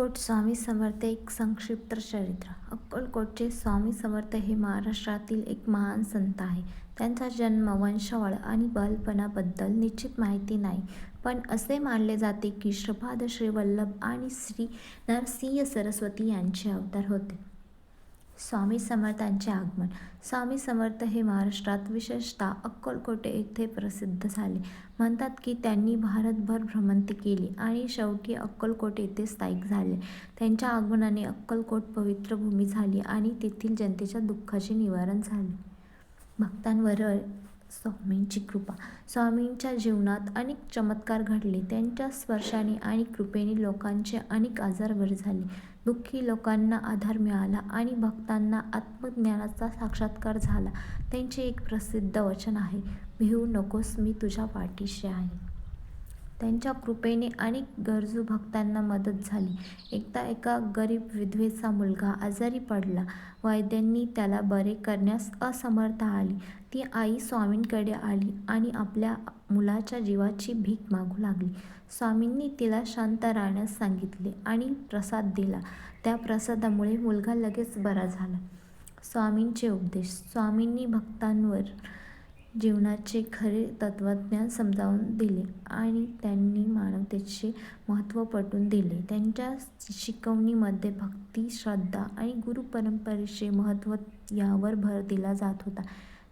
अक्कलकोट स्वामी समर्थ एक संक्षिप्त चरित्र. अक्कलकोटचे स्वामी समर्थ हे महाराष्ट्रातील एक महान संत आहे. त्यांचा जन्म वंशावळ आणि बालपणाबद्दल निश्चित माहिती नाही. पण असे मानले जाते की श्रीपाद श्री वल्लभ आणि श्री नरसिंह सरस्वती यांचे अवतार होते. स्वामी समर्थांचे आगमन. स्वामी समर्थ हे महाराष्ट्रात विशेषतः अक्कलकोट येथे प्रसिद्ध झाले. म्हणतात की त्यांनी भारतभर भ्रमंती केली आणि शेवटी अक्कलकोट येथे स्थायिक झाले. त्यांच्या आगमनाने अक्कलकोट पवित्र भूमी झाली आणि तेथील जनतेच्या दुःखाचे निवारण झाले. भक्तांवर स्वामींची कृपा. स्वामींच्या जीवनात अनेक चमत्कार घडले. त्यांच्या स्पर्शाने आणि कृपेने लोकांचे अनेक आजार बरे झाले. दुःखी लोकांना आधार मिळाला आणि भक्तांना आत्मज्ञानाचा साक्षात्कार झाला. त्यांचे एक प्रसिद्ध वचन आहे भिवू नकोस मी तुझ्या पाठीशी आहे. त्यांच्या कृपेने अनेक गरजू भक्तांना मदत झाली. एकदा एका गरीब विधवेचा मुलगा आजारी पडला. वैद्यांनी त्याला बरे करण्यास असमर्थ आली. ती आई स्वामींकडे आली आणि आपल्या मुलाच्या जीवाची भीक मागू लागली. स्वामींनी तिला शांत राहण्यास सांगितले आणि प्रसाद दिला. त्या प्रसादामुळे मुलगा लगेच बरा झाला. स्वामींचे उपदेश. स्वामींनी भक्तांवर जीवनाचे खरे तत्त्वज्ञान समजावून दिले आणि त्यांनी मानवतेचे महत्त्व पटवून दिले. त्यांच्या शिकवणीमध्ये भक्ती श्रद्धा आणि गुरुपरंपरेचे महत्त्व यावर भर दिला जात होता.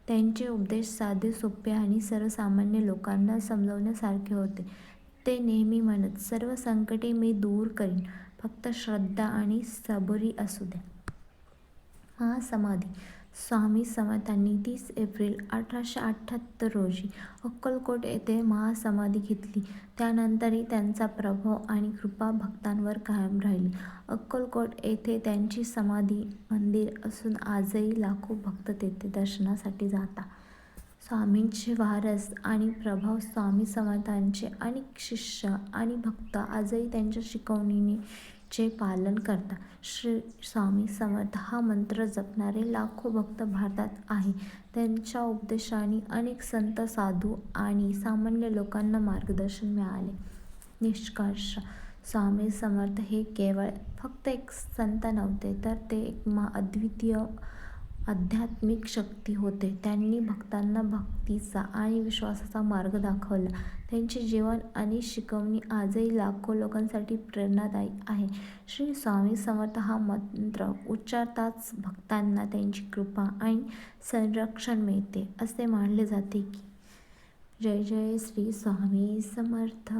त्यांचे उपदेश साधे सोपे आणि सर्वसामान्य लोकांना समजवण्यासारखे होते. ते नेहमी म्हणत सर्व संकटे मी दूर करीन. फक्त श्रद्धा आणि सबरी असू द्या महासमाधी स्वामी समर्थांनी तीस एप्रिल अठराशे अठ्ठ्याहत्तर रोजी अक्कलकोट येथे महासमाधी घेतली. त्यानंतरही त्यांचा प्रभाव आणि कृपा भक्तांवर कायम राहिली. अक्कलकोट येथे त्यांची समाधी मंदिर असून आजही लाखो भक्त तेथे दर्शनासाठी जातात. स्वामींचे वारस आणि प्रभाव स्वामी समर्थांचे अनेक शिष्य आणि भक्त आजही त्यांच्या शिकवणीने चे पालन करतात श्री स्वामी समर्थ हा मंत्र जपणारे लाखो भक्त भारतात आहे. त्यांच्या उपदेशाने अनेक संत साधू आणि सामान्य लोकांना मार्गदर्शन मिळाले. निष्कर्ष स्वामी समर्थ हे केवळ फक्त एक संत नव्हते तर ते एक मा अद्वितीय आध्यात्मिक शक्ती होते. त्यांनी भक्तांना भक्तीचा आणि विश्वासाचा मार्ग दाखवला. त्यांचे जीवन आणि शिकवणी आजही लाखो लोकांसाठी प्रेरणादायी आहे. श्री स्वामी समर्थ हा मंत्र उच्चारताच भक्तांना त्यांची कृपा आणि संरक्षण मिळते असे मानले जाते की जय जय श्री स्वामी समर्थ.